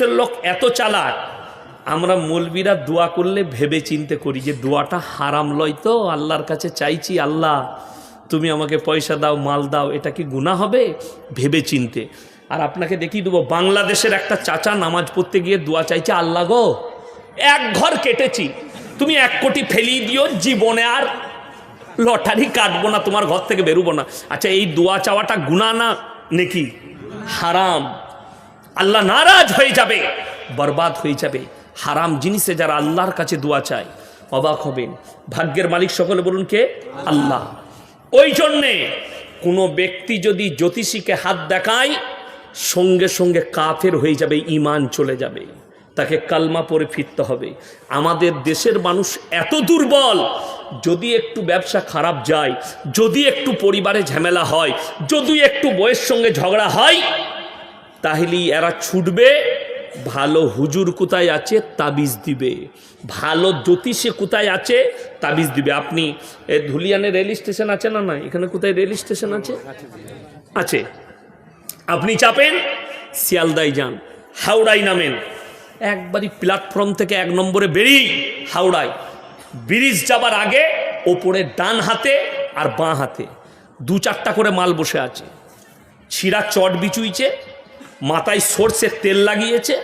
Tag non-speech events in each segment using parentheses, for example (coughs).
দেশের লোক এত চালাক, আমরা মলবিরা দোয়া করলে ভেবে চিনতে করি যে দোয়াটা হারাম লয় তো, আল্লাহর কাছে চাইছি, আল্লাহ, তুমি আমাকে পয়সা দাও, মাল দাও, এটা কি গুণা হবে? ভেবে চিনতে আর আপনাকে দেখিয়ে দেবো, বাংলাদেশের একটা চাচা নামাজ পড়তে গিয়ে দোয়া চাইছে, আল্লাহ গো, এক ঘর কেটেছি, তুমি এক কোটি ফেলিয়ে দিও, জীবনে আর লটারি কাটবো না, তোমার ঘর থেকে বেরোবো না। আচ্ছা এই দোয়া চাওয়াটা গুণা না, নাকি? হারাম। আল্লাহ নারাজ হয়ে যাবে, বরবাদ হয়ে যাবে। হারাম জিনিসে যারা আল্লাহর কাছে দোয়া চায়, অবাক হবেন। ভাগ্যের মালিক সকলে বলুন কে? আল্লাহ। ওই জন্যে কোনো ব্যক্তি যদি জ্যোতিষীকে হাত দেখায়, সঙ্গে সঙ্গে কাফের হয়ে যাবে ইমান চলে যাবে। তাকে কালমা পরে ফিরতে হবে। আমাদের দেশের মানুষ এত দুর্বল, যদি একটু ব্যবসা খারাপ যায়, যদি একটু পরিবারে ঝামেলা হয়, যদি একটু বইয়ের সঙ্গে ঝগড়া হয় তাহলেই এরা ছুটবে, ভালো হুজুর কোথায় আছে? তাবিজ দিবে। ভালো জ্যোতিষে কোথায় আছে? তাবিজ দিবে। আপনি ধুলিয়ানে রেল স্টেশন আছে না না এখানে কোথায় রেল স্টেশন আছে? আছে। আপনি চাপেন, শিয়ালদায় যান। হাওড়ায় নামেন। একবারই প্ল্যাটফর্ম থেকে এক নম্বরে বেরিয়ে হাওড়ায়। ব্রিজ যাবার আগে ওপরে ডান হাতে আর বাঁ হাতে। দু চারটা করে মাল বসে আছে। ছিঁড়া চট বিচুইছে। মাথায় সর্ষের তেল লাগিয়েছে,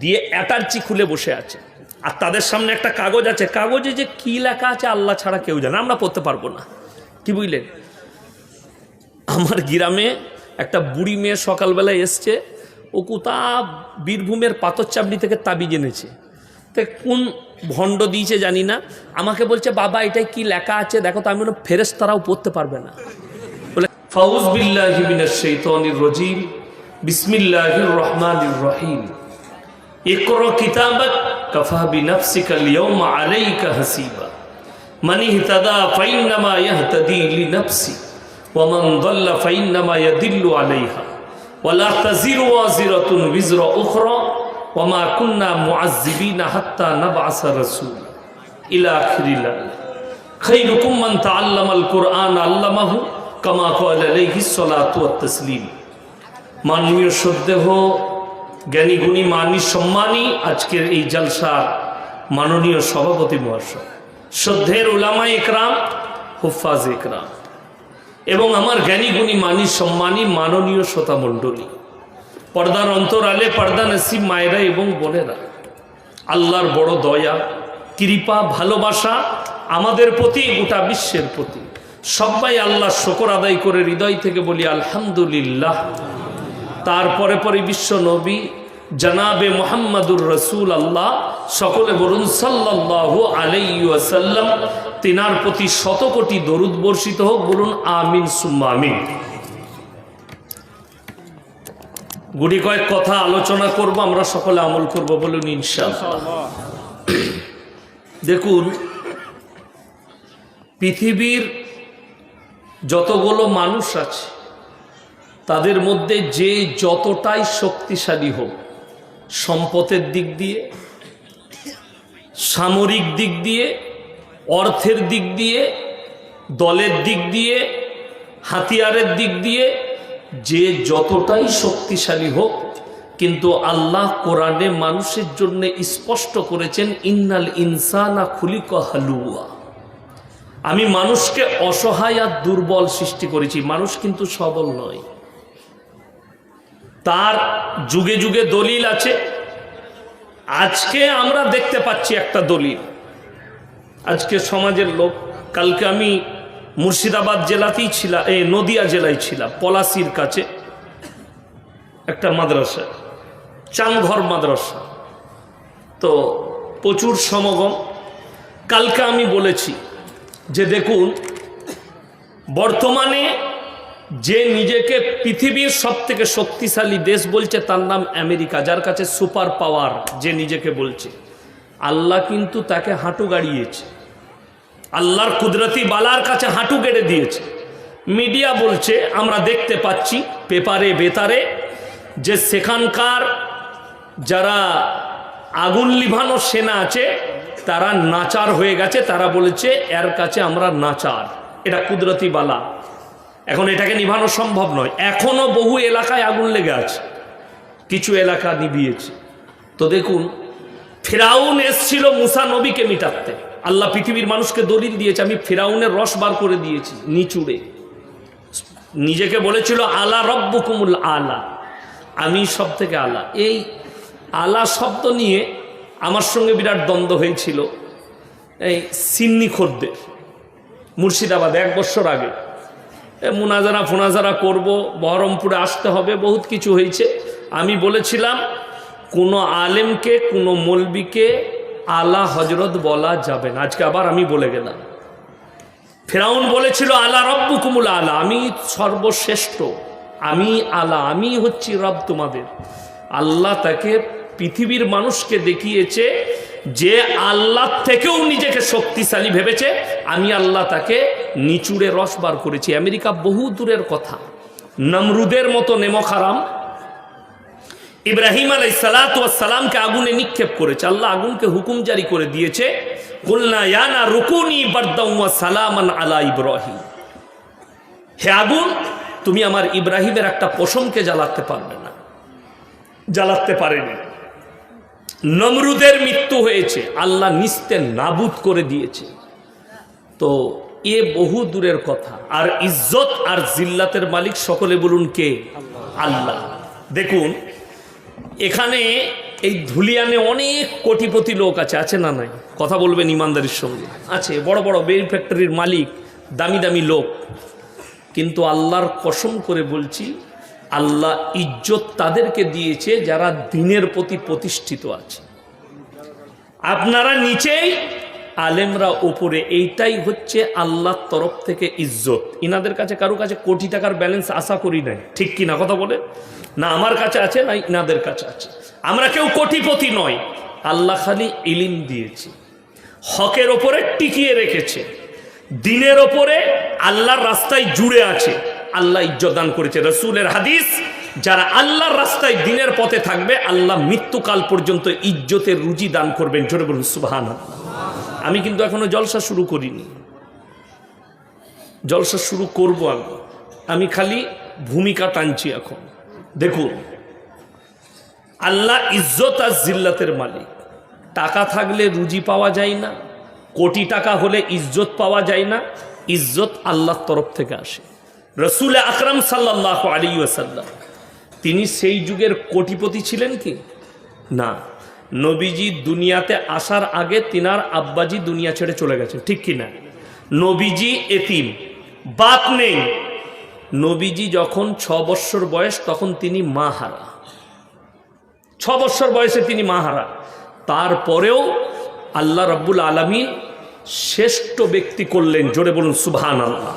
দিয়ে অ্যাটার্চি খুলে বসে আছে। আর তাদের সামনে একটা কাগজ আছে। কাগজে যে কি লেখা আছে আল্লাহ ছাড়া কেউ জানে আমরা পড়তে পারব না। কি বুঝলেন? আমার গ্রামে একটা বুড়ি মেয়ে সকালবেলায় এসছে, ও কোথা বীরভূমের পাথর চাপড়ি থেকে তাবিজ এনেছে। তো কোন ভণ্ড দিয়েছে জানি না। আমাকে বলছে, বাবা এটাই কি লেখা আছে? দেখো তো, আমি ফেরেস তারাও পড়তে পারবে না। বলে, ফাউজ বিল্লাহি রাজিম। বিসমিল্লাহির রহমানির রহিম ইকরা কিতাবাক কাফা বিনাফসিকা আল-ইয়াওমা আলাইকা হাসিবা মান ইহতাদা ফাইন্নামা ইয়াহতাদি লিনাফসি ওয়া মান দাল্লা ফাইন্নামা ইয়াদিল্লু আলাইহা ওয়ালা তাজিরু ওয়াজিরাতুন বিজরা উখরা ওয়া মা কুন্না মুআজ্জিবিনা হাত্তা নাবআসা রাসূলা ইলা আখিরিল আয়াত খৈরুকুম মান তাআল্লামাল কুরআন আল্লামাহু কামা ক্বালা আলাইহিস সালাতু ওয়াত তাসলিম মাননীয় শ্রদ্ধেহ জ্ঞানী গুণী, মানী সম্মানী, আজকের এই জলসার মাননীয় সভাপতি মহাশয় শ্রদ্ধের উলামা একরাম, হুফাজ একরাম, এবং আমার জ্ঞানী গুণী, মানী সম্মানী, মাননীয় শ্রোতা মণ্ডলী, পর্দার অন্তরালে পর্দা নসিব মায়েরা এবং বোনেরা, আল্লাহর বড় দয়া, কৃপা, ভালোবাসা, আমাদের প্রতি, গোটা বিশ্বের প্রতি, সবাই আল্লাহ শকর আদায় করে হৃদয় থেকে বলি, আলহামদুলিল্লাহ। তারপরে পরে বিশ্ব নবী, জনাবে মোহাম্মদুর রসুল আল্লাহ, সকলে বলুন সাল্লাহ আলাইসাল্লাম তিনার প্রতি শত কোটি দরুদ বর্ষিত হোক, বলুন আমিন সুম্মা গুটি কয়েক কথা আলোচনা করব, আমরা সকলে আমল করব বলুন ইনশাআল্লাহ। (coughs) দেখুন, পৃথিবীর যতগুলো মানুষ আছে তাদের মধ্যে যে যতটাই শক্তিশালী হোক, সম্পদের দিক দিয়ে, সামরিক দিক দিয়ে, অর্থের দিক দিয়ে, দলের দিক দিয়ে, হাতিয়ারের দিক দিয়ে, যে যতটাই শক্তিশালী হোক, কিন্তু আল্লাহ কোরআনে মানুষের জন্য স্পষ্ট করেছেন, ইন্নাল ইনসানা খুলিক হালুয়া। আমি মানুষকে অসহায় আর দুর্বল সৃষ্টি করেছি। মানুষ কিন্তু সবল নয়। তার যুগে যুগে দলিল আছে। আজকে আমরা দেখতে পাচ্ছি একটা দলিল। আজকে সমাজের লোক, কালকে আমি মুর্শিদাবাদ জেলাতেই ছিলাম, এ, নদিয়া জেলায় ছিলাম, পলাশির কাছে, একটা মাদ্রাসা, চাংঘর মাদ্রাসা। তো প্রচুর সমাগম। কালকে আমি বলেছি যে দেখুন, বর্তমানে যে নিজেকে পৃথিবীর সব থেকে শক্তিশালী দেশ বলছে তার নাম আমেরিকা, যার কাছে সুপার পাওয়ার যে নিজেকে বলছে। আল্লাহ কিন্তু তাকে হাঁটু গাড়িয়েছে। আল্লাহর কুদরতি বালার কাছে হাঁটু গেড়ে দিয়েছে। মিডিয়া বলছে, আমরা দেখতে পাচ্ছি পেপারে বেতারে যে সেখানকার যারা আগুন লিভানো সেনা আছে, তারা নাচার হয়ে গেছে, তারা বলেছে, এর কাছে আমরা নাচার। এটা কুদরতি বালা। এখন এটাকে নিভানো সম্ভব নয়। এখনও বহু এলাকায় আগুন লেগে আছে। কিছু এলাকা নিভিয়েছে। তো দেখুন, ফেরাউন এসছিল মুসা নবীকে মিটাতে। আল্লাহ পৃথিবীর মানুষকে দলিল দিয়েছে, আমি ফেরাউনের রস বার করে দিয়েছি নিচুড়ে। নিজেকে বলেছিল, আলা রব্বুকুমুল আলা। আমি সব থেকে আলা। এই আলা শব্দ নিয়ে আমার সঙ্গে বিরাট দ্বন্দ্ব হয়েছিল। এই সিন্নি খদ্দের মুর্শিদাবাদ এক বছর আগে। মুনাজারা ফুনাজারা করব, বহরমপুরে আসতে হবে, বহুত কিছু হয়েছে। আমি বলেছিলাম, কোনো আলেমকে, কোনো মলবিকে আলা হজরত বলা যাবে না। আজকে আবার আমি বলে গেলাম। ফেরাউন বলেছিল, আলা রব্বু কুমুল আলা আমি সর্বশ্রেষ্ঠ, আমি আলা, আমি হচ্ছি রব তোমাদের। আল্লাহ তাকে পৃথিবীর মানুষকে দেখিয়েছে, যে আল্লাহ থেকেও নিজেকে শক্তিশালী ভেবেছে, আমি আল্লাহ তাকে নিচুড়ে রস বার করেছি। আমেরিকা বহু দূরের কথা। নমরুদের মতো নেমখারাম ইব্রাহিম আলাই সালাতামকে আগুনে নিক্ষেপ করেছে। আল্লাহ আগুনকে হুকুম জারি করে দিয়েছে, কুলনা ইয়ানা রুকুনি বারদাউয়া সালামান আলা ইব্রাহিম। হে আগুন, তুমি আমার ইব্রাহিমের একটা পশমকে জ্বালাতে পারবে না। জ্বালাতে পারেনি। নমরুদের মৃত্যু হয়েছে। আল্লাহ নিস্তে নাবুদ করে দিয়েছে। তো এ বহু দূরের কথা। আর ইজ্জত আর জিল্লাতের মালিক সকলে বলুন কে? আল্লাহ। দেখুন, এখানে এই ধুলিয়ানে অনেক কোটিপতি লোক আছে আছে না নাই? কথা বলবেন ইমানদারির সঙ্গে। আছে, বড় বড় বেল ফ্যাক্টরির মালিক, দামি দামি লোক। কিন্তু আল্লাহর কসম করে বলছি, আল্লাহ ইজ্জত তাদেরকে দিয়েছে যারা দিনের প্রতি প্রতিষ্ঠিত আছে। আপনারা নিচেই আলেমরা ওপরে এইটাই হচ্ছে আল্লাহর তরফ থেকে ইজ্জত। ইনাদের কাছে, কারও কাছে কোটি টাকার ব্যালেন্স আশা করি নাই। ঠিক কি না কথা বলে? না, আমার কাছে আছে, না ইনাদের কাছে আছে। আমরা কেউ কোটিপতি নয় আল্লাহ খালি ইলিম দিয়েছে। হকের ওপরে টিকিয়ে রেখেছে। দিনের ওপরে আল্লাহর রাস্তায় জুড়ে আছে। আল্লাহ ইজ্জত দান করেছে। রসুলের হাদিস, যারা আল্লাহর রাস্তায় দিনের পথে থাকবে, আল্লাহ মৃত্যুকাল পর্যন্ত ইজ্জতের রুজি দান করবেন। জোরে বলুন সুবাহান আমি কিন্তু এখনও জলসা শুরু করিনি। জলসা শুরু করব আমি। আমি খালি ভূমিকা টানছি এখন। দেখুন, আল্লাহ ইজ্জত আর জিল্লাতের মালিক। টাকা থাকলে রুজি পাওয়া যায় না, কোটি টাকা হলে ইজ্জত পাওয়া যায় না, ইজ্জত আল্লাহর তরফ থেকে আসে। রসুল আকরাম সাল্লাহ আলী ওয়াসাল্লাম, তিনি সেই যুগের কোটিপতি ছিলেন কি? না। নবীজি দুনিয়াতে আসার আগে তিনার আব্বাজি দুনিয়া ছেড়ে চলে গেছেন ঠিক কি না নবীজি এতিম, বাপ নেই। নবীজি যখন ছ বৎসর বয়স, তখন তিনি মা হারা। ছ বৎসর বয়সে তিনি মা হারা। তারপরেও আল্লাহ রব্বুল আলমিন শ্রেষ্ঠ ব্যক্তি করলেন, জোরে বলুন সুবহান আল্লাহ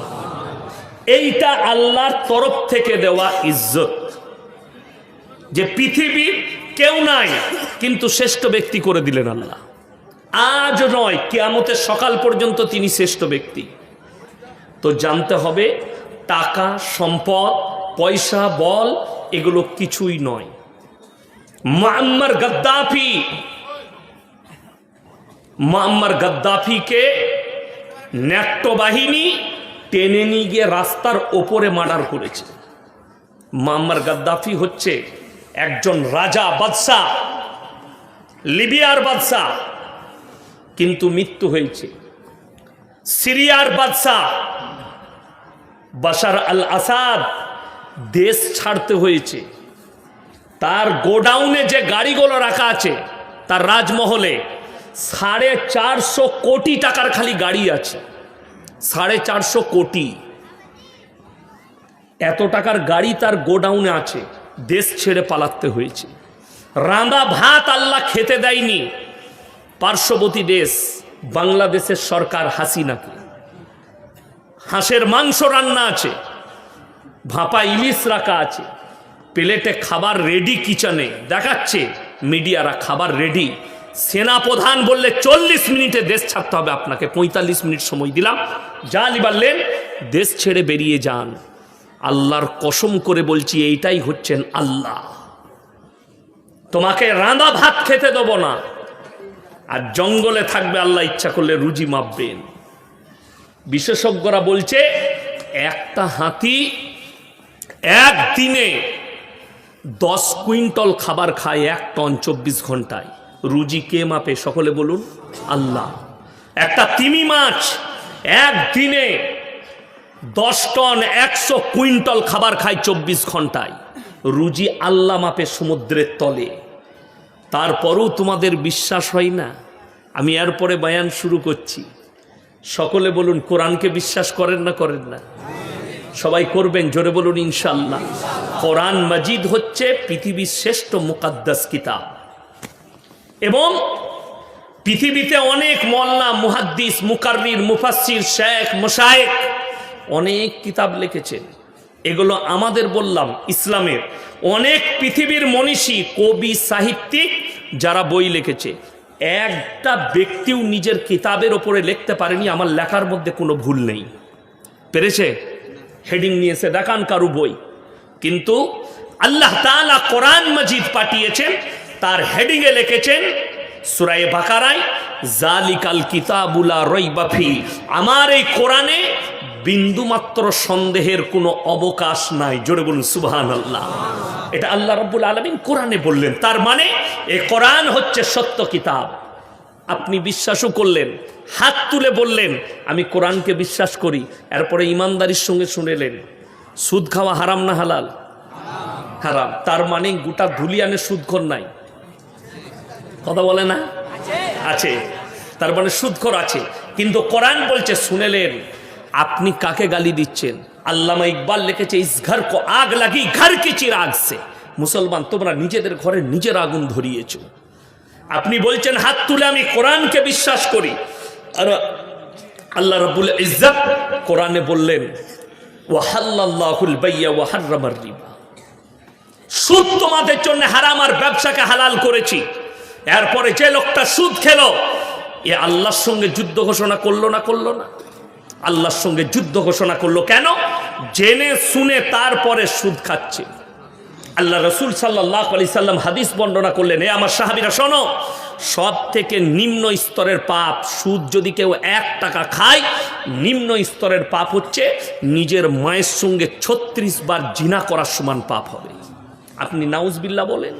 এইটা আল্লাহর তরফ থেকে দেওয়া ইজ্জত। যে পৃথিবীর কেউ নাই, কিন্তু শ্রেষ্ঠ ব্যক্তি করে দিলেন আল্লাহ। আজ নয়, কেয়ামতের সকাল পর্যন্ত তিনি শ্রেষ্ঠ ব্যক্তি। তো জানতে হবে, টাকা, সম্পদ, পয়সা, বল, এগুলো কিছুই নয়। মাম্মার গদ্দাফি। মাম্মার গদ্দাফিকে বাহিনী টেনে নিয়ে গিয়ে রাস্তার ওপরে মার্ডার করেছে। মাম্মার গাদ্দাফি হচ্ছে একজন রাজা বাদশাহ, লিবিয়ার বাদশাহ, কিন্তু মৃত্যু হয়েছে। সিরিয়ার বাদশাহ বাশার আল আসাদ দেশ ছাড়তে হয়েছে। তার গোডাউনে যে গাড়িগুলো রাখা আছে, তার রাজমহলে সাড়ে চারশো কোটি টাকার খালি গাড়ি আছে। সাড়ে চারশো কোটি। এত টাকার গাড়ি তার গোডাউনে আছে। দেশ ছেড়ে পালাতে হয়েছে। রাঁধা ভাত আল্লাহ খেতে দেয়নি। পার্শ্ববর্তী দেশ, বাংলাদেশের সরকার হাসিনাকে। হাঁসের মাংস রান্না আছে, ভাপা ইলিশ রাখা আছে, প্লেটে খাবার রেডি কিচেনে। দেখাচ্ছে মিডিয়ারা খাবার রেডি সেনা প্রধান বললে চল্লিশ মিনিটে দেশ ছাড়তে হবে আপনাকে, পঁয়তাল্লিশ মিনিট সময় দিলাম। যা বললেন দেশ ছেড়ে বেরিয়ে যান। আল্লাহর কসম করে বলছি, এইটাই হচ্ছেন আল্লাহ। তোমাকে রাঁধা ভাত খেতে দেবো না। আর জঙ্গলে থাকবে, আল্লাহ ইচ্ছা করলে রুজি মাপবেন। বিশেষজ্ঞরা বলছে, একটা হাতি একদিনে দশ কুইন্টল খাবার খায় এক টন চব্বিশ ঘন্টায়। রুজি কে মাপে? সকলে বলুন, আল্লাহ। একটা তিমি মাছ একদিনে দশ টন একশো কুইন্টল খাবার খায় চব্বিশ ঘন্টায়। রুজি আল্লাহ মাপে সমুদ্রের তলে। তারপরও তোমাদের বিশ্বাস হয় না? আমি এরপরে বয়ান শুরু করছি। সকলে বলুন, কোরআনকে বিশ্বাস করেন না করেন না? সবাই করবেন, জোরে বলুন ইনশাল্লাহ কোরআন মাজিদ হচ্ছে পৃথিবীর শ্রেষ্ঠ মুকাদ্দাস কিতাব। এবং পৃথিবীতে অনেক মল্লা মুহাদ্দিস, মুকাররির, মুফাসসির, শেখ মোশায়েক অনেক কিতাব লিখেছেন এগুলো আমাদের বললাম, ইসলামের। অনেক পৃথিবীর মনীষী, কবি, সাহিত্যিক, যারা বই লিখেছে। একটা ব্যক্তিও নিজের কিতাবের ওপরে লিখতে পারেনি, আমার লেখার মধ্যে কোনো ভুল নেই। পেরেছে? হেডিং নিয়েছে, দেখান কারু বই। কিন্তু আল্লাহ তালা কোরআন মজিদ পাঠিয়েছেন, তার হেডিংয়ে লিখেছেন সুরায়ে বাকারায়, জালিকাল কিতাবুলা রইবাফি আমার এই কোরআনে বিন্দুমাত্র সন্দেহের কোনো অবকাশ নাই। জোরে বলুন সুবহান আল্লাহ এটা আল্লাহ রব্বুল আলমিন কোরআনে বললেন। তার মানে এ কোরআন হচ্ছে সত্য কিতাব। আপনি বিশ্বাসও করলেন হাত তুলে বললেন আমি কোরআনকে বিশ্বাস করি। এরপরে ইমানদারির সঙ্গে শুনেলেন সুদ খাওয়া হারাম না হালাল? হারাম। তার মানে গোটা ধুলিয়ানে সুদখোর নাই। কথা বলে না? আছে। তার মানে সুদখোর আছে। কিন্তু কোরআন বলছে শুনেলেন আপনি কাকে গালি দিচ্ছেন? আল্লামা ইকবাল লিখেছে, ইস ঘর কো আগ লাগি, ঘর কি চিরাগ সে। মুসলমান, তোমরা নিজেদের ঘরে নিজের আগুন ধরিয়েছ। আপনি বলছেন, হাত তুলে আমি কোরআনকে বিশ্বাস করি। আর, আল্লাহ রবুল ইজ্জত কোরআনে বললেন ওয়াহাল্লাহুল বাইয়া ওয়াহার্রামার রিবা। সুদ তোমাদের জন্য হারাম আর ব্যবসাকে হালাল করেছি। এরপরে যে লোকটা সুদ খেলো, এ আল্লাহর সঙ্গে যুদ্ধ ঘোষণা করল না করল না? আল্লাহর সঙ্গে যুদ্ধ ঘোষণা করল কেন? জেনে শুনে তারপরে সুদ খাচ্ছে। আল্লাহ রসুল সাল্লাহ আলি সাল্লাম হাদিস বর্ণনা করলেন, এ আমার সাহাবিরা, শোনো সব থেকে নিম্ন স্তরের পাপ সুদ যদি কেউ এক টাকা খায়, নিম্ন স্তরের পাপ হচ্ছে নিজের মায়ের সঙ্গে ছত্রিশ বার জিনা করার সমান পাপ হবে। আপনি নাউজবিল্লা বলেন,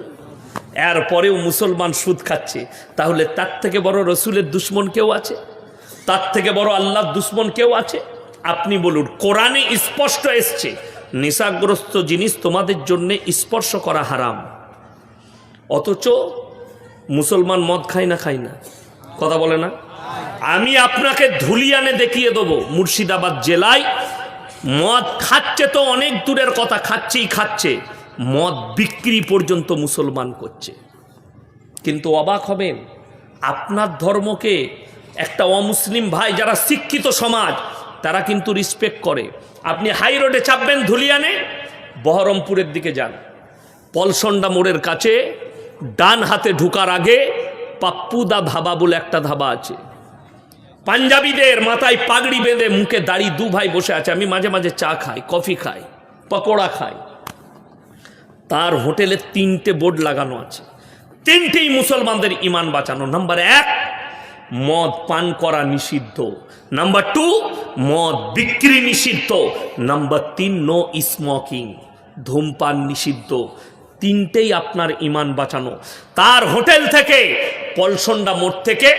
এরপরেও মুসলমান সুদ খাচ্ছে। তাহলে তার থেকে বড় রসুলের দুশ্মন কেউ আছে? তার থেকে বড় আল্লাহ দুশ্মন কেউ আছে? আপনি বলুন, কোরআনে স্পষ্ট এসছে, নেশাগ্রস্ত জিনিস তোমাদের জন্যে স্পর্শ করা হারাম। অথচ মুসলমান মদ খায় না খায় না। কথা বলে না? আমি আপনাকে ধুলিয়ানে দেখিয়ে দেবো, মুর্শিদাবাদ জেলায় মদ খাচ্ছে তো অনেক দূরের কথা, খাচ্ছেই খাচ্ছে। মদ বিক্রি পর্যন্ত মুসলমান করছে। কিন্তু অবাক হবেন, আপনার ধর্মকে একটা অমুসলিম ভাই যারা শিক্ষিত সমাজ, তারা কিন্তু রিসপেক্ট করে। আপনি হাই রোডে চাপবেন ধুলিয়ানে, বহরমপুরের দিকে যান। পলসন্ডা মোড়ের কাছে, ডান হাতে ঢুকার আগে পাপ্পুদা ধাবা বলে একটা ধাবা আছে। পাঞ্জাবিদের মাথায় পাগড়ি বেঁধে মুখে দাড়ি দু ভাই বসে আছে। আমি মাঝে মাঝে চা খাই, কফি খাই, পকোড়া খাই। তার হোটেলে তিনটে বোর্ড লাগানো আছে। তিনটেই মুসলমানদের ইমান বাঁচানো। নাম্বার এক মদ পান করা নিষিদ্ধ। নাম্বার টু মদ বিক্রি নিষিদ্ধ। নাম্বার তিন নো স্মোকিং ধূমপান নিষিদ্ধ। তিনটেই আপনার ইমান বাঁচানো। তার হোটেল থেকে, পলসন্ডা মোড় থেকে,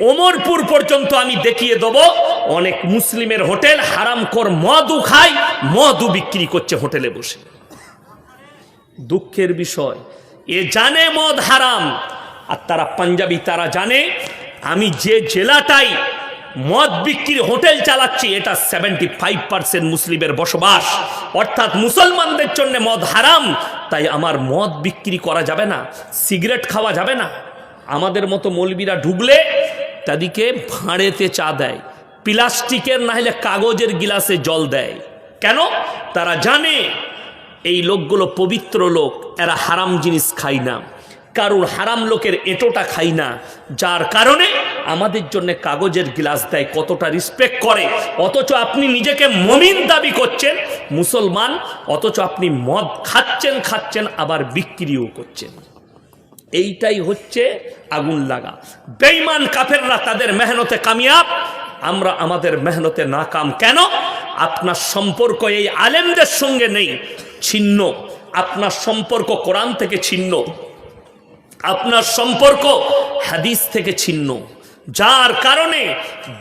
ওমরপুর পর্যন্ত আমি দেখিয়ে দেব, অনেক মুসলিমের হোটেল হারামকর মদও খায়, মদও বিক্রি করছে হোটেলে বসে। দুঃখের বিষয়, এ জানে মদ হারাম, আর তারা পাঞ্জাবি তারা জানে আমি যে জেলাটাই মদ বিক্রির হোটেল চালাচ্ছি, এটা সেভেন্টি ফাইভ পার্সেন্ট মুসলিমের বসবাস। অর্থাৎ মুসলমানদের জন্য মদ হারাম, তাই আমার মদ বিক্রি করা যাবে না, সিগারেট খাওয়া যাবে না। আমাদের মতো মলবিরা ঢুকলে তাদেরকে ভাঁড়েতে চা দেয়, প্লাস্টিকের না হলে কাগজের গিলাসে জল দেয়। কেন? তারা জানে, এই লোকগুলো পবিত্র লোক, এরা হারাম জিনিস খায় না। কারুর হারাম লোকের এটোটা খাই না। যার কারণে আমাদের জন্য কাগজের গ্লাস দেয়, কতটা রিসপেক্ট করে। অথচ আপনি নিজেকে মমিন দাবি করছেন, মুসলমান, অথচ আপনি মদ খাচ্ছেন খাচ্ছেন, আবার বিক্রিও করছেন। এইটাই হচ্ছে আগুন লাগা। বেইমান কাফেররা তাদের মেহনতে কামিয়াব। আমরা আমাদের মেহনতে নাকাম কেন? আপনার সম্পর্ক এই আলেমদের সঙ্গে নেই, ছিন্ন। আপনার সম্পর্ক কোরআন থেকে ছিন্ন। আপনার সম্পর্ক হাদিস থেকে ছিন্ন। যার কারণে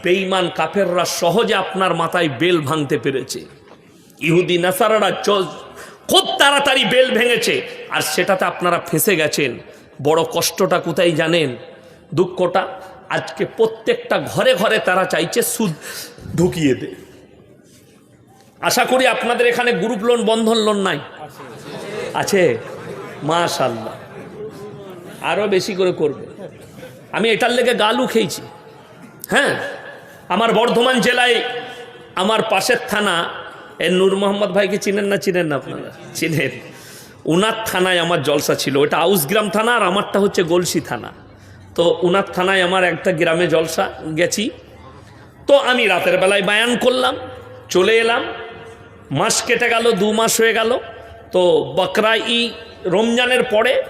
বেঈমান কাফেররা সহজে আপনার মাথায় বেল ভাঙতে পেরেছে। ইহুদি নাসারারা খুব তাড়াতাড়ি বেল ভেঙেছে, আর সেটাতে আপনারা ফেঁসে গেছেন। বড় কষ্টটা কোথায় জানেন? দুঃখটা আজকে প্রত্যেকটা ঘরে ঘরে তারা চাইছে সুদ ঢুকিয়ে দে। আশা করি আপনাদের এখানে গ্রুপ লোন, বন্ধন লোন নাই? আছে। মাশাল্লাহ আরও বেশি করে করবে। আমি এটার লেগে গালু খেয়েছি। হ্যাঁ আমার বর্ধমান জেলায় আমার পাশের থানা, এ নূর মোহাম্মদ ভাইকে চিনেন না চিনেন না আপনারা? চিনেন। উনার থানায় আমার জলসা ছিল। ওটা আউসগ্রাম থানা আর আমারটা হচ্ছে গলসি থানা। তো উনার থানায় আমার একটা গ্রামে জলসা গেছি। তো আমি রাতের বেলায় বায়ান করলাম, চলে এলাম। মাস কেটে গেল, দু মাস হয়ে গেল। তো বকরা ই রমজানের পরে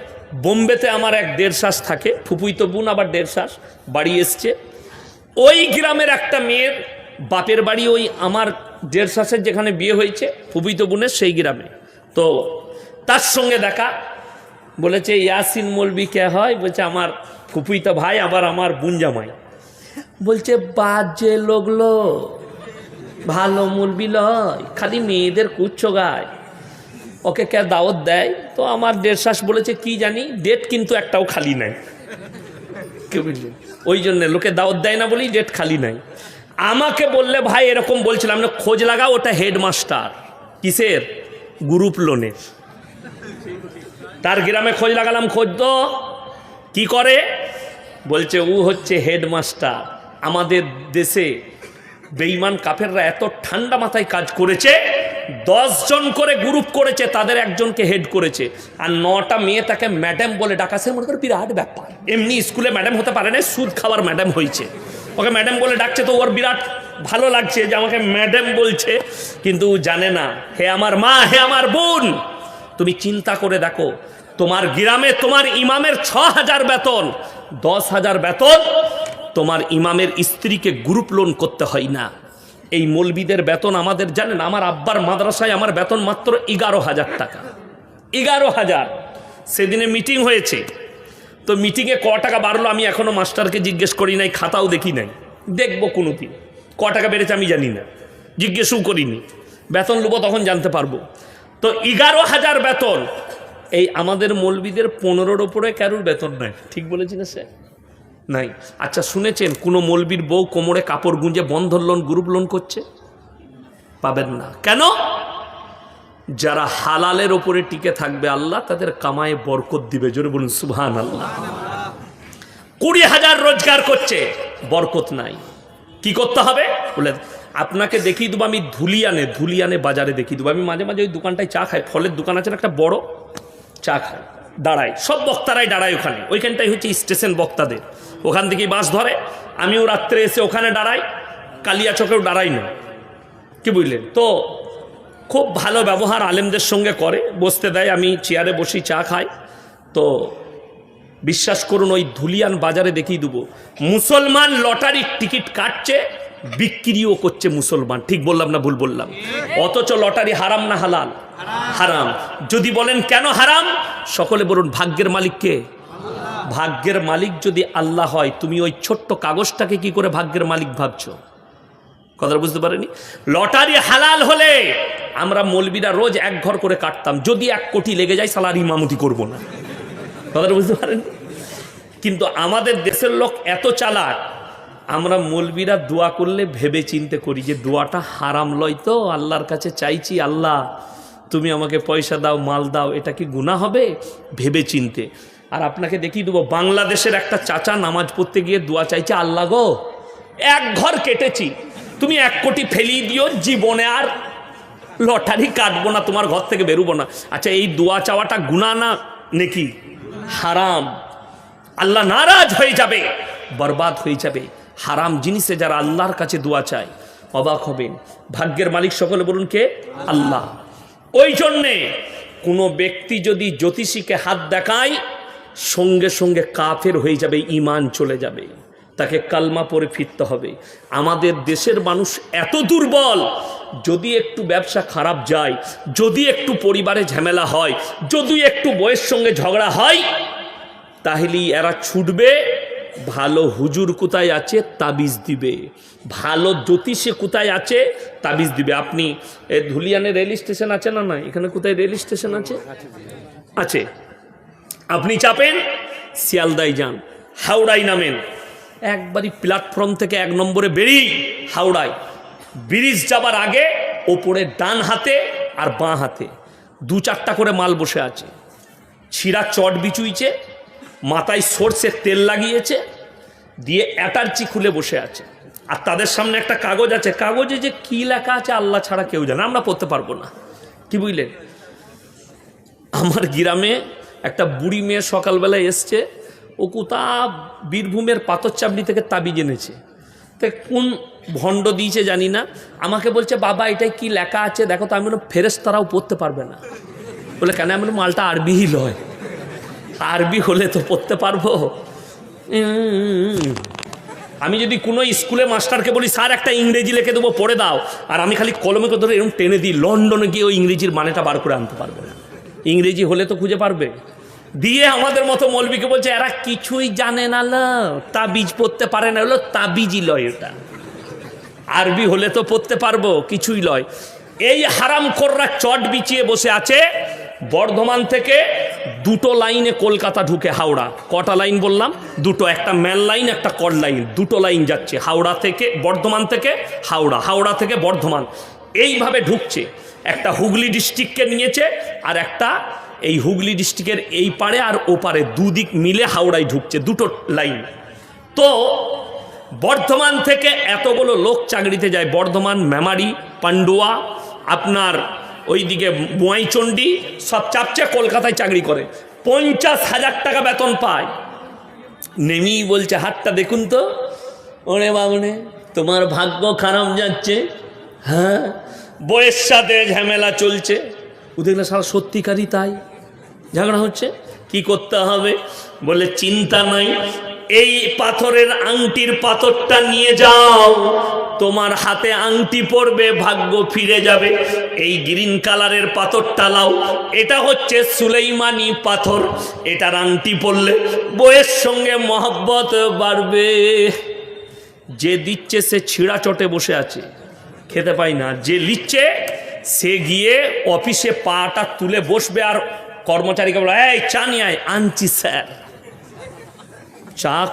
বোম্বেতে আমার এক দেড় শ্বাস থাকে, ফুপুই তো বোন আবার দেড় শ্বাস, বাড়ি এসছে। ওই গ্রামের একটা মেয়ের বাপের বাড়ি ওই আমার দেড় শ্বাসের যেখানে বিয়ে হয়েছে, ফুপুই তো বোনের সেই গ্রামে। তো তার সঙ্গে দেখা, বলেছে, ইয়াসিন মলবি কে হয়? বলছে, আমার ফুপুই তো ভাই, আবার আমার বোন জামাই। বলছে, বাজে লোকলো ভালো মুরবি লয়, খালি মেয়েদের কুচ্ছ গায়। ওকে কে দাওয়াত দেয়? তো আমার দেড় শ্বাস বলেছে কি জানি? ডেট কিন্তু একটাও খালি নাই। কে বুঝলেন ওই জন্য লোকে দাওয়াত দেয় না বলেই ডেট খালি নাই। আমাকে বললে ভাই এরকম বলছিলাম না খোঁজ লাগাও ওটা হেডমাস্টার কিসের? গ্রুপ লোনের তার গ্রামে খোঁজ লাগালাম খোঁজ তো। কি করে? বলছে ও হচ্ছে হেডমাস্টার আমাদের দেশে বেইমান কাফেররা এত ঠান্ডা মাথায় কাজ করেছে জন করে গ্রুপ করেছে, তাদের একজনকে হেড করেছে। আর নটা মেয়ে তাকে ম্যাডাম বলে ডাকা সে মনে করে বিরাট ব্যাপার। এমনি স্কুলে ম্যাডাম হতে পারে না, সুদ খাওয়ার ম্যাডাম হয়েছে। ওকে ম্যাডাম বলে ডাকছে তো, ওর বিরাট ভালো লাগছে যে আমাকে ম্যাডাম বলছে। কিন্তু জানে না, হে আমার মা, হে আমার বোন, তুমি চিন্তা করে দেখো, তোমার গ্রামে তোমার ইমামের ছ হাজার বেতন দশ হাজার বেতন তোমার ইমামের স্ত্রীকে গ্রুপ লোন করতে হয় না। এই মৌলবিদের বেতন আমাদের জানেন? আমার আব্বার মাদ্রাসায় আমার বেতন মাত্র এগারো হাজার টাকা। এগারো হাজার। সেদিনে মিটিং হয়েছে। তো মিটিংয়ে ক টাকা বাড়লো আমি এখনও মাস্টারকে জিজ্ঞেস করি নাই, খাতাও দেখি নাই। দেখব কোনো দিন ক টাকা বেড়েছে আমি জানি না। জিজ্ঞেসও করিনি। বেতন নেব তখন জানতে পারব। তো এগারো হাজার বেতন। এই আমাদের মৌলবিদের পনেরোর ওপরে কারুর বেতন নাই? ঠিক বলেছি না, স্যার? নাই। আচ্ছা শুনেছেন, কোনো মলবির বউ কোমরে কাপড় গুঁজে বন্ধন লোন, গ্রুপ লোন করছে? পাবেন না। কেন? যারা হালালের ওপরে টিকে থাকবে আল্লাহ, তাদের কামায় বরকত দিবে। জোরে বলুন সুবহান আল্লাহ কুড়ি হাজার রোজগার করছে, বরকত নাই। কি করতে হবে? বলে, আপনাকে দেখিয়ে দেবো আমি ধুলিয়ানে ধুলিয়ানে বাজারে দেখিয়ে দেবো। আমি মাঝে মাঝে ওই দোকানটায় চা খাই, ফলের দোকান আছে একটা বড়, চা খাই। দাঁড়ায় সব বক্তারাই দাঁড়ায় ওখানে। ওইখানটাই হচ্ছে স্টেশন বক্তাদের। ওখান থেকেই বাস ধরে। আমিও রাত্রে এসে ওখানে দাঁড়াই কালিয়া চকেও দাঁড়াই না। কি বুঝলেন? তো খুব ভালো ব্যবহার আলেমদের সঙ্গে করে, বসতে দেয়, আমি চেয়ারে বসি, চা খাই। তো বিশ্বাস করুন, ওই ধুলিয়ান বাজারে দেখিয়ে দেবো। মুসলমান লটারির টিকিট কাটছে, বিক্রিও করছে মুসলমান। ঠিক বললাম না ভুল বললাম? অথচ লটারি হারাম না হালাল? হারাম। যদি বলেন কেন হারাম? সকলে বলুন, ভাগ্যের মালিক কে? ভাগ্যের মালিক যদি আল্লাহ হয়, তুমি ওই ছোট্ট কাগজটাকে কি করে ভাগ্যের মালিক ভাবছ? কথাটা বুঝতে পারেনি? লটারি হালাল হলে আমরা মলবিরা রোজ এক ঘর করে কাটতাম। যদি এক কোটি লেগে যায়, সালার ইমামতি করব না। কথাটা বুঝতে পারেন? কিন্তু আমাদের দেশের লোক এত চালাক, আমরা মলবিরা দোয়া করলে ভেবে চিনতে করি যে দোয়াটা হারাম লয় তো, আল্লাহর কাছে চাইছি, আল্লাহ, তুমি আমাকে পয়সা দাও, মাল দাও, এটা কি গুণা হবে? ভেবে চিনতে। আর আপনাকে দেখিয়ে দেবো, বাংলাদেশের একটা চাচা নামাজ পড়তে গিয়ে দোয়া চাইছে, আল্লাহ গো, এক ঘর কেটেছি, তুমি এক কোটি ফেলিয়ে দিও, জীবনে আর লটারি কাটবো না, তোমার ঘর থেকে বেরোবো না। আচ্ছা এই দোয়া চাওয়াটা গুণা না নাকি? হারাম। আল্লাহ নারাজ হয়ে যাবে, বরবাদ হয়ে যাবে। হারাম জিনিসে যারা আল্লাহর কাছে দোয়া চায়, অবাক হবেন। ভাগ্যের মালিক সকলে বলুন কে? আল্লাহ। ওই জন্যে কোনো ব্যক্তি যদি জ্যোতিষীকে হাত দেখায় সঙ্গে সঙ্গে কাফের হয়ে যাবে ইমান চলে যাবে। তাকে কালমা পরে ফিরতে হবে। আমাদের দেশের মানুষ এত দুর্বল, যদি একটু ব্যবসা খারাপ যায়, যদি একটু পরিবারে ঝামেলা হয়, যদি একটু বয়ের সঙ্গে ঝগড়া হয়, তাহলেই এরা ছুটবে, ভালো হুজুর কোথায় আছে, তাবিজ দিবে। ভালো জ্যোতিষে কোথায় আছে, তাবিজ দিবে। আপনি ধুলিয়ানে রেল স্টেশন আছে না না এখানে কোথায় রেল স্টেশন আছে? আছে। আপনি চাপেন, শিয়ালদায় যান, হাওড়ায় নামেন। একবারই প্ল্যাটফর্ম থেকে এক নম্বরে বেরিয়ে হাওড়ায়। ব্রিজ যাবার আগে ওপরে ডান হাতে আর বাঁ হাতে। দু চারটা করে মাল বসে আছে। ছিঁড়া চট বিচুইছে, মাথায় সর্ষের তেল লাগিয়েছে, দিয়ে অ্যাটার্চি খুলে বসে আছে। আর তাদের সামনে একটা কাগজ আছে। কাগজে যে কী লেখা আছে আল্লাহ ছাড়া কেউ জানে, আমরা পড়তে পারব না। কি বুঝলেন? আমার গ্রামে একটা বুড়ি মেয়ে সকালবেলা এসছে, ও কোথা বীরভূমের পাথর চাবড়ি থেকে তাবিজ এনেছে। তো কোন ভণ্ড দিয়েছে জানি না, আমাকে বলছে, বাবা এটাই কি লেখা আছে? দেখো তো। আমি বললাম ফেরেস তারাও পড়তে পারবে না। বলে, কেন? আমি মালটা আরবিই লয়। আরবি হলে তো পড়তে পারব। আমি যদি কোনো স্কুলে মাস্টারকে বলি, স্যার, একটা ইংরেজি লিখে দেবো, পড়ে দাও। আর আমি খালি কলমে ধরে এরকম টেনে দিই, লন্ডনে গিয়ে ওই ইংরেজির মানেটা বার করে আনতে পারবে না। ইংরেজি হলে তো খুঁজে পারবে। দিয়ে আমাদের মতো মৌলবীকে বলছে, এরা কিছুই জানে না ল তাবিজ পড়তে পারে না। হলো তাবিজই লয় এটা। আরবি হলে তো পড়তে পারব, কিছুই লয়। এই হারাম কররা চট বিছিয়ে বসে আছে, বর্ধমান থেকে দুটো লাইনে কলকাতা ঢুকে হাওড়া। কটা লাইন বললাম? দুটো, একটা ম্যান লাইন, একটা কল লাইন। দুটো লাইন যাচ্ছে, হাওড়া থেকে বর্ধমান থেকে হাওড়া হাওড়া থেকে বর্ধমান। এইভাবে ঢুকছে। একটা হুগলি ডিস্ট্রিক্টকে নিয়েছে আর একটা এই হুগলি ডিস্ট্রিক্টের এই পারে আর ও পারে দুদিক মিলে হাওড়ায় ঢুকছে, দুটো লাইন। তো বর্ধমান থেকে এতগুলো লোক চাকরিতে যায়, বর্ধমান, মেমারি, পান্ডুয়া, আপনার ওইদিকে বোয়াইচন্ডি সব চাপচে কলকাতায় চাকরি করে। পঞ্চাশ হাজার টাকা বেতন পায়। নেমেই বলছে, হাতটা দেখুন তো। ওরে বাবনে, তোমার ভাগ্য খারাপ যাচ্ছে। হ্যাঁ বইয়ের সাথে ঝামেলা চলছে। ও দেখলে সারা সত্যিকারই তাই। ঝগড়া হচ্ছে। কি করতে হবে বলে চিন্তা নাই। এই পাথরের আংটির পাথরটা নিয়ে যাও। তোমার হাতে আংটি পড়বে ভাগ্য ফিরে যাবে। এই গ্রিন কালারের পাথরটা লাও। এটা হচ্ছে সুলেইমানি পাথর। এটার আংটি পড়লে বইয়ের সঙ্গে মহব্বত বাড়বে। যে দিচ্ছে সে ছিঁড়া চটে বসে আছে। খেতে পাই না। যে লিচ্ছে সে গিয়ে অফিসে পাটা তুলে বসবে আর কর্মচারীকে বলে, এই চা নিয়ে আয়। আনছি, স্যার। চা